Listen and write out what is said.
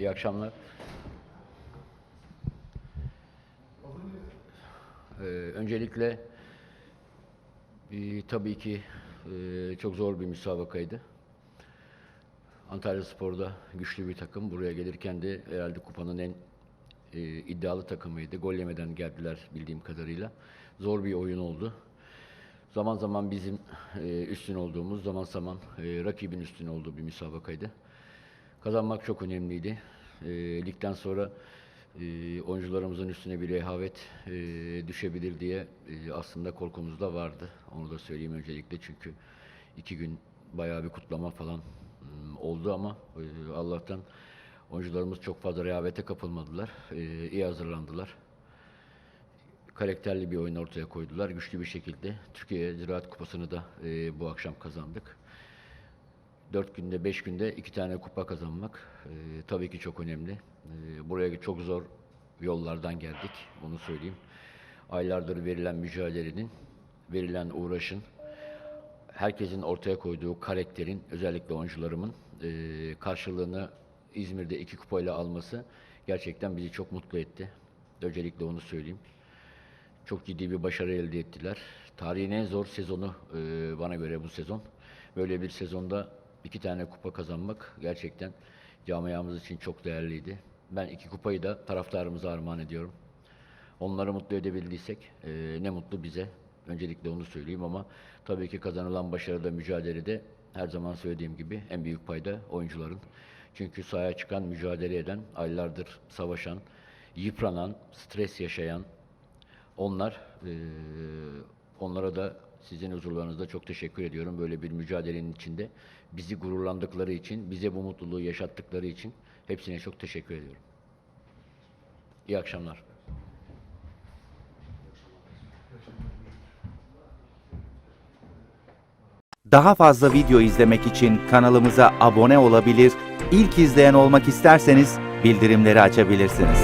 İyi akşamlar. Ee, öncelikle e, tabii ki e, çok zor bir müsabakaydı. Antalya Spor'da güçlü bir takım. Buraya gelirken de herhalde kupanın en e, iddialı takımıydı. Gol yemeden geldiler bildiğim kadarıyla. Zor bir oyun oldu. Zaman zaman bizim e, üstün olduğumuz, zaman zaman e, rakibin üstün olduğu bir müsabakaydı. Kazanmak çok önemliydi. E, ligden sonra e, oyuncularımızın üstüne bir rehavet e, düşebilir diye e, aslında korkumuz da vardı. Onu da söyleyeyim öncelikle çünkü iki gün bayağı bir kutlama falan mm, oldu ama e, Allah'tan oyuncularımız çok fazla rehavete kapılmadılar. E, iyi hazırlandılar karakterli bir oyun ortaya koydular. Güçlü bir şekilde Türkiye Ziraat Kupası'nı da e, bu akşam kazandık. Dört günde, beş günde iki tane kupa kazanmak e, tabii ki çok önemli. E, buraya çok zor yollardan geldik, onu söyleyeyim. Aylardır verilen mücadelenin, verilen uğraşın, herkesin ortaya koyduğu karakterin, özellikle oyuncularımın e, karşılığını İzmir'de iki kupayla alması gerçekten bizi çok mutlu etti. Öncelikle onu söyleyeyim. Çok ciddi bir başarı elde ettiler. Tarihin en zor sezonu e, bana göre bu sezon. Böyle bir sezonda iki tane kupa kazanmak gerçekten camiamız için çok değerliydi. Ben iki kupayı da taraftarımıza armağan ediyorum. Onları mutlu edebildiysek e, ne mutlu bize. Öncelikle onu söyleyeyim ama tabii ki kazanılan başarıda, mücadelede her zaman söylediğim gibi en büyük payda oyuncuların. Çünkü sahaya çıkan, mücadele eden, aylardır savaşan, yıpranan, stres yaşayan, onlar, eee, onlara da sizin huzurlarınızda çok teşekkür ediyorum. Böyle bir mücadelenin içinde bizi gururlandıkları için, bize bu mutluluğu yaşattıkları için hepsine çok teşekkür ediyorum. İyi akşamlar. Daha fazla video izlemek için kanalımıza abone olabilir, ilk izleyen olmak isterseniz bildirimleri açabilirsiniz.